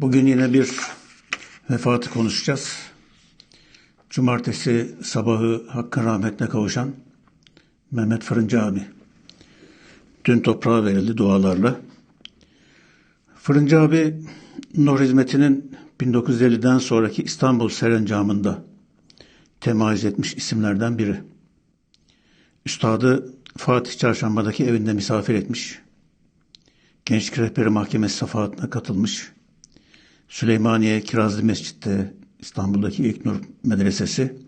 Bugün yine bir vefatı konuşacağız. Cumartesi sabahı Hakkın rahmetine kavuşan Mehmet Fırıncı abi. Dün toprağa verildi dualarla. Fırıncı abi Nur Hizmeti'nin 1950'den sonraki İstanbul Serencamı'nda temayüz etmiş isimlerden biri. Üstadı Fatih Çarşamba'daki evinde misafir etmiş. Gençlik Rehberi Mahkemesi safahatına katılmış. Süleymaniye Kirazlı Mescid'de İstanbul'daki ilk Nur Medresesi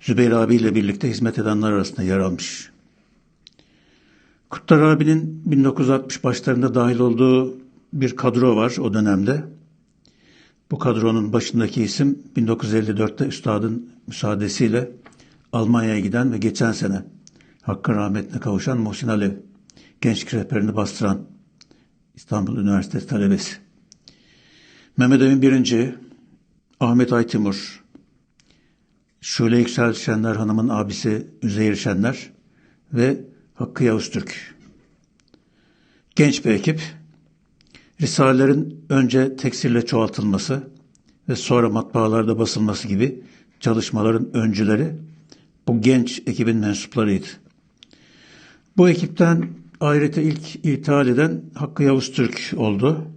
Zübeyir abiyle birlikte hizmet edenler arasında yer almış. Kutlar abinin 1960 başlarında dahil olduğu bir kadro var o dönemde. Bu kadronun başındaki isim 1954'te üstadın müsaadesiyle Almanya'ya giden ve geçen sene Hakkın rahmetine kavuşan Muhsin Alev gençlik rehberini bastıran İstanbul Üniversitesi talebesi. Mehmet Emin Birinci, Ahmet Aytimur, Şule Yüksel Şenler Hanım'ın abisi Üzeyir Şenler ve Hakkı Yavuz Türk. Genç bir ekip, Risalelerin önce teksirle çoğaltılması ve sonra matbaalarda basılması gibi çalışmaların öncüleri bu genç ekibin mensuplarıydı. Bu ekipten ahirete ilk ithal eden Hakkı Yavuz Türk oldu.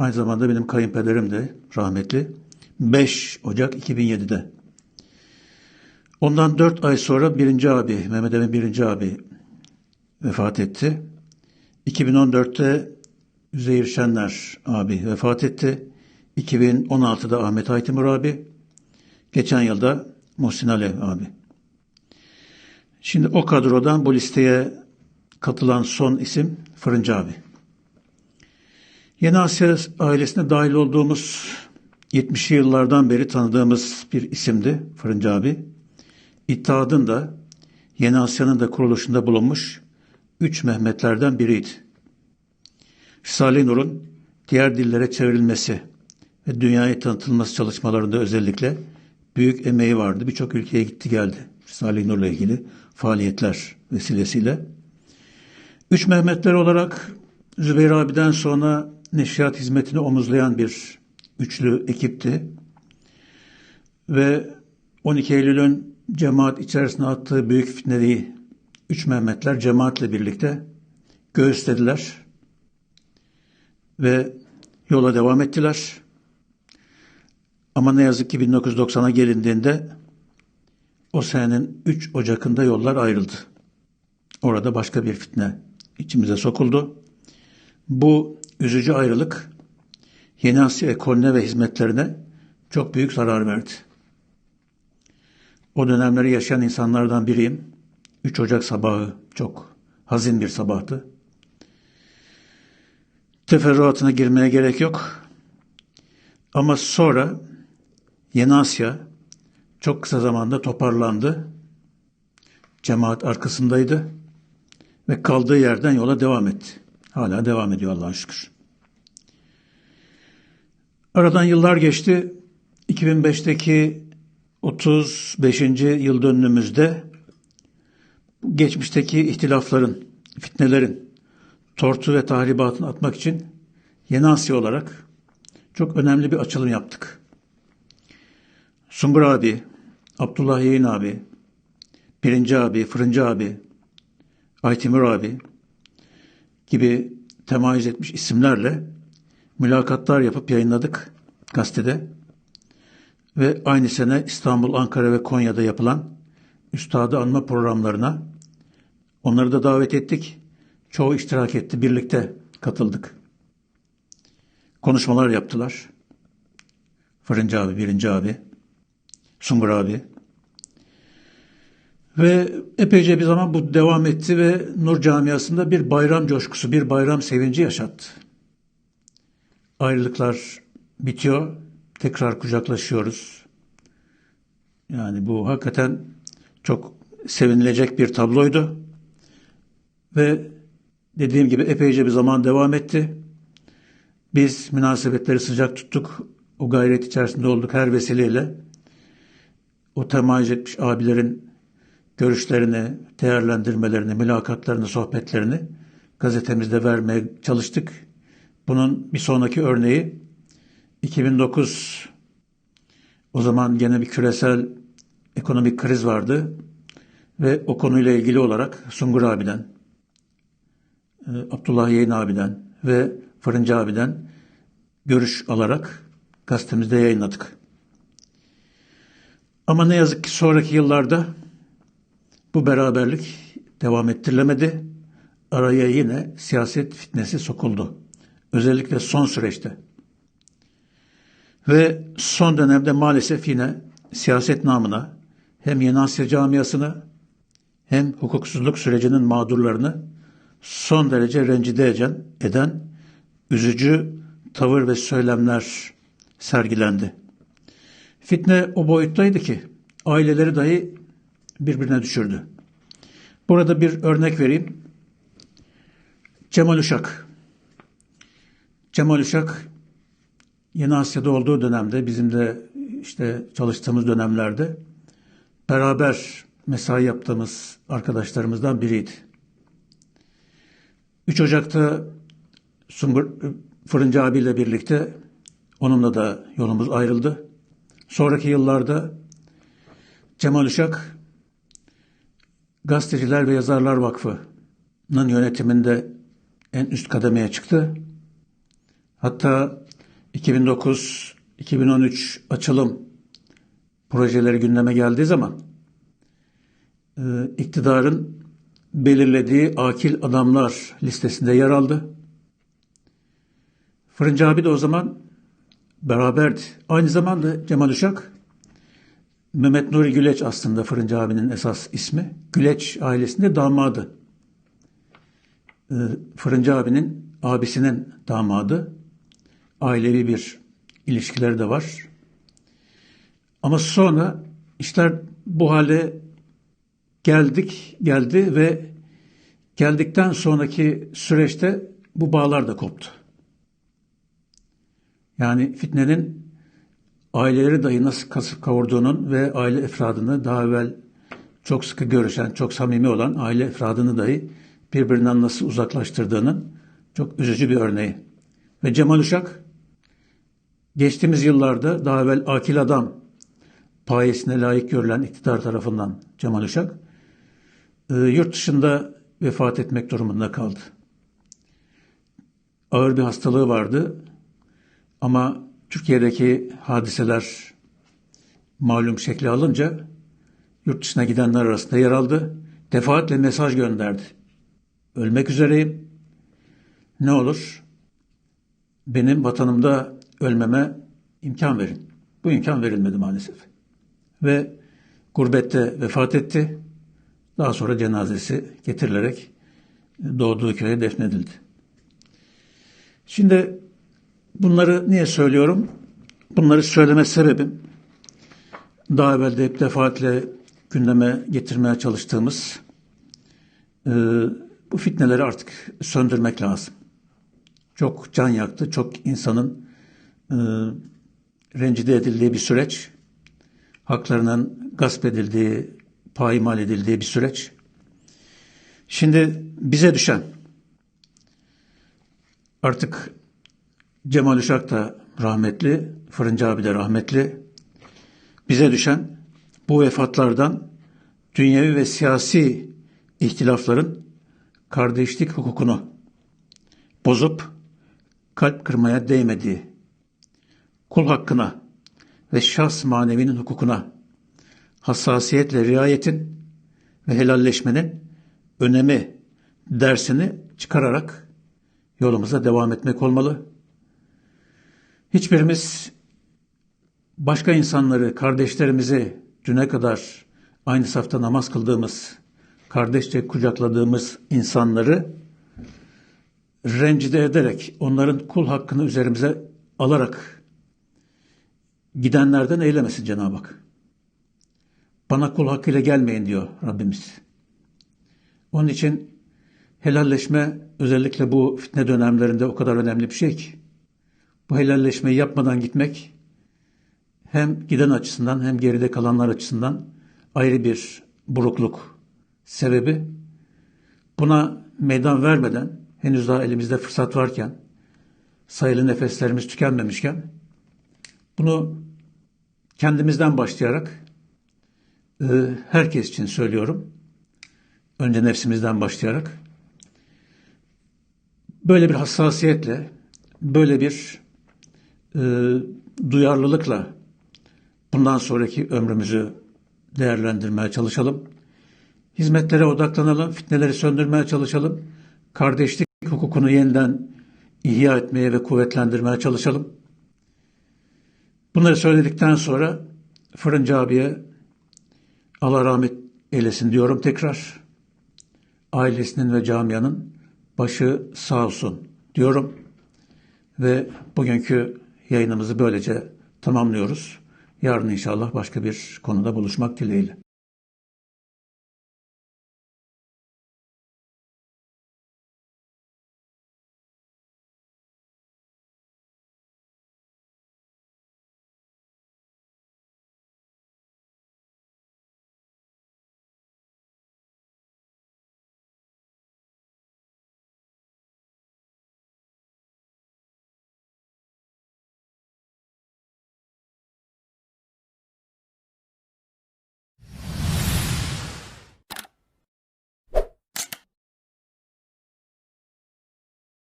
Aynı zamanda benim kayınpederim de rahmetli. 5 Ocak 2007'de. Ondan 4 ay sonra birinci abi, Mehmet Emin birinci abi vefat etti. 2014'te Üzeyir Şenler abi vefat etti. 2016'da Ahmet Aytimur abi. Geçen yılda Muhsin Alev abi. Şimdi o kadrodan bu listeye katılan son isim Fırıncı abi. Yeni Asya ailesine dahil olduğumuz 70'li yıllardan beri tanıdığımız bir isimdi Fırıncı abi. İttihadın da Yeni Asya'nın da kuruluşunda bulunmuş üç Mehmetlerden biriydi. Risale-i Nur'un diğer dillere çevrilmesi ve dünyaya tanıtılması çalışmalarında özellikle büyük emeği vardı. Birçok ülkeye gitti geldi. Risale-i Nur'la ilgili faaliyetler vesilesiyle. Üç Mehmetler olarak Zübeyir abiden sonra neşriyat hizmetini omuzlayan bir üçlü ekipti. Ve 12 Eylül'ün cemaat içerisine attığı büyük fitneyi üç Mehmetler cemaatle birlikte göğüslediler ve yola devam ettiler. Ama ne yazık ki 1990'a gelindiğinde o senenin 3 Ocak'ında yollar ayrıldı. Orada başka bir fitne içimize sokuldu. Bu üzücü ayrılık Yeni Asya ekolüne ve hizmetlerine çok büyük zarar verdi. O dönemleri yaşayan insanlardan biriyim. 3 Ocak sabahı çok hazin bir sabahtı. Teferruatına girmeye gerek yok. Ama sonra Yeni Asya çok kısa zamanda toparlandı. Cemaat arkasındaydı ve kaldığı yerden yola devam etti. Hala devam ediyor Allah'a şükür. Aradan yıllar geçti. 2005'teki 35. yıl dönümümüzde geçmişteki ihtilafların, fitnelerin, tortu ve tahribatını atmak için Yeni Asya olarak çok önemli bir açılım yaptık. Sungur abi, Abdullah Yeğin abi, Birinci abi, Fırıncı abi, Aytimur abi gibi temayüz etmiş isimlerle mülakatlar yapıp yayınladık gazetede. Ve aynı sene İstanbul, Ankara ve Konya'da yapılan üstadı anma programlarına onları da davet ettik. Çoğu iştirak etti, birlikte katıldık. Konuşmalar yaptılar. Fırıncı abi, birinci abi, Sungur abi. Ve epeyce bir zaman bu devam etti ve Nur Camiası'nda bir bayram coşkusu, bir bayram sevinci yaşattı. Ayrılıklar bitiyor, tekrar kucaklaşıyoruz. Yani bu hakikaten çok sevinilecek bir tabloydu. Ve dediğim gibi epeyce bir zaman devam etti. Biz münasebetleri sıcak tuttuk. O gayret içerisinde olduk her vesileyle. O temayüz etmiş abilerin görüşlerini, değerlendirmelerini, mülakatlarını, sohbetlerini gazetemizde vermeye çalıştık. Bunun bir sonraki örneği 2009 o zaman gene bir küresel ekonomik kriz vardı ve o konuyla ilgili olarak Sungur abiden, e, Abdullah Yeğen abiden ve Fırıncı abiden görüş alarak gazetemizde yayınladık. Ama ne yazık ki sonraki yıllarda bu beraberlik devam ettirilemedi. Araya yine siyaset fitnesi sokuldu. Özellikle son süreçte. Ve son dönemde maalesef yine siyaset namına hem Yeni Asya camiasını hem hukuksuzluk sürecinin mağdurlarını son derece rencide eden, eden üzücü tavır ve söylemler sergilendi. Fitne o boyuttaydı ki aileleri dahi birbirine düşürdü. Burada bir örnek vereyim. Cemal Uşak. Cemal Uşak Yeni Asya'da olduğu dönemde bizim de işte çalıştığımız dönemlerde beraber mesai yaptığımız arkadaşlarımızdan biriydi. 3 Ocak'ta Sungur Fırıncı abiyle birlikte onunla da yolumuz ayrıldı. Sonraki yıllarda Cemal Uşak Gazeteciler ve Yazarlar Vakfı'nın yönetiminde en üst kademeye çıktı. Hatta 2009-2013 açılım projeleri gündeme geldiği zaman e, iktidarın belirlediği akil adamlar listesinde yer aldı. Fırıncı abi de o zaman beraberdi. Aynı zamanda Cemal Uşak, Mehmet Nuri Güleç aslında Fırıncı abinin esas ismi. Güleç ailesinde damadı. E, Fırıncı abinin abisinin damadı. Ailevi bir ilişkileri de var. Ama sonra işler bu hale geldik, geldi ve geldikten sonraki süreçte bu bağlar da koptu. Yani fitnenin aileleri dahi nasıl kasıp kavurduğunun ve aile efradını daha evvel çok sıkı görüşen, çok samimi olan aile efradını dahi birbirinden nasıl uzaklaştırdığının çok üzücü bir örneği. Ve Cemal Uşak geçtiğimiz yıllarda daha evvel akil adam payesine layık görülen iktidar tarafından Cemal Uşak e, yurt dışında vefat etmek durumunda kaldı. Ağır bir hastalığı vardı ama Türkiye'deki hadiseler malum şekli alınca yurt dışına gidenler arasında yer aldı. Defaatle mesaj gönderdi. Ölmek üzereyim. Ne olur benim vatanımda ölmeme imkan verin. Bu imkan verilmedi maalesef. Ve gurbette vefat etti. Daha sonra cenazesi getirilerek doğduğu köye defnedildi. Şimdi bunları niye söylüyorum? Bunları söyleme sebebim daha evvel de hep defaatle gündeme getirmeye çalıştığımız e, bu fitneleri artık söndürmek lazım. Çok can yaktı, çok insanın e, rencide edildiği bir süreç, haklarının gasp edildiği, payimal edildiği bir süreç. Şimdi bize düşen artık Cemal Uşak da rahmetli, Fırıncı abi de rahmetli. Bize düşen bu vefatlardan dünyevi ve siyasi ihtilafların kardeşlik hukukunu bozup kalp kırmaya değmediği, kul hakkına ve şahs manevinin hukukuna hassasiyetle riayetin ve helalleşmenin önemi dersini çıkararak yolumuza devam etmek olmalı. Hiçbirimiz başka insanları, kardeşlerimizi düne kadar aynı safta namaz kıldığımız, kardeşçe kucakladığımız insanları rencide ederek, onların kul hakkını üzerimize alarak gidenlerden eylemesin Cenab-ı Hak. Bana kul hakkıyla gelmeyin diyor Rabbimiz. Onun için helalleşme özellikle bu fitne dönemlerinde o kadar önemli bir şey ki. Bu helalleşmeyi yapmadan gitmek hem giden açısından hem geride kalanlar açısından ayrı bir burukluk sebebi. Buna meydan vermeden henüz daha elimizde fırsat varken sayılı nefeslerimiz tükenmemişken Bunu kendimizden başlayarak e, herkes için söylüyorum. Önce nefsimizden başlayarak böyle bir hassasiyetle, böyle bir e, duyarlılıkla bundan sonraki ömrümüzü değerlendirmeye çalışalım. Hizmetlere odaklanalım, fitneleri söndürmeye çalışalım. Kardeşlik hukukunu yeniden ihya etmeye ve kuvvetlendirmeye çalışalım. Bunları söyledikten sonra Fırıncı abiye Allah rahmet eylesin diyorum tekrar. Ailesinin ve camianın başı sağ olsun diyorum. Ve bugünkü yayınımızı böylece tamamlıyoruz. Yarın inşallah başka bir konuda buluşmak dileğiyle.